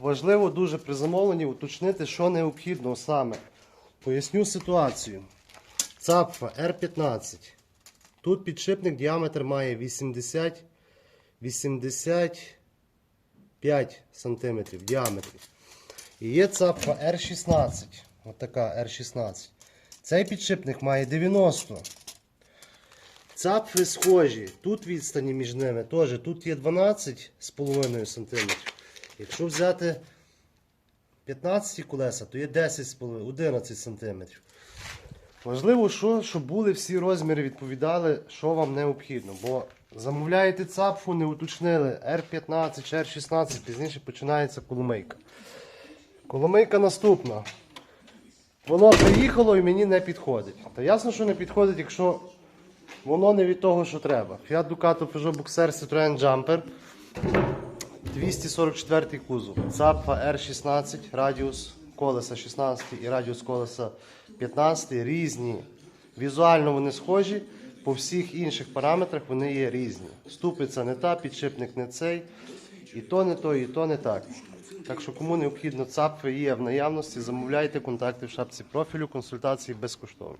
важливо дуже при замовленні уточнити, що необхідно саме. Поясню ситуацію. Цапфа R15. Тут підшипник діаметр має 80 85 см в діаметрі. І є цапфа R16. Отака R16. Цей підшипник має 90. Цапфи схожі. Тут відстані між ними теж. Тут є 12,5 см. Якщо взяти 15 колеса, то є 10,5 11 см. Важливо, що, щоб були всі розміри, відповідали, що вам необхідно. Бо замовляєте цапфу, не уточнили R15 чи R16, пізніше починається коломийка. Коломийка наступна. Воно приїхало і мені не підходить. Та ясно, що не підходить, якщо воно не від того, що треба. Fiat Ducato Peugeot Boxer Citroen Jumper. 244 кузов. Цапфа R16, радіус колеса 16 і радіус колеса 15 різні. Візуально вони схожі, по всіх інших параметрах вони є різні. Ступиця не та, підшипник не цей. І то не то, і то не так. Так що кому необхідно цапфи є в наявності, замовляйте контакти в шапці профілю, консультації безкоштовні.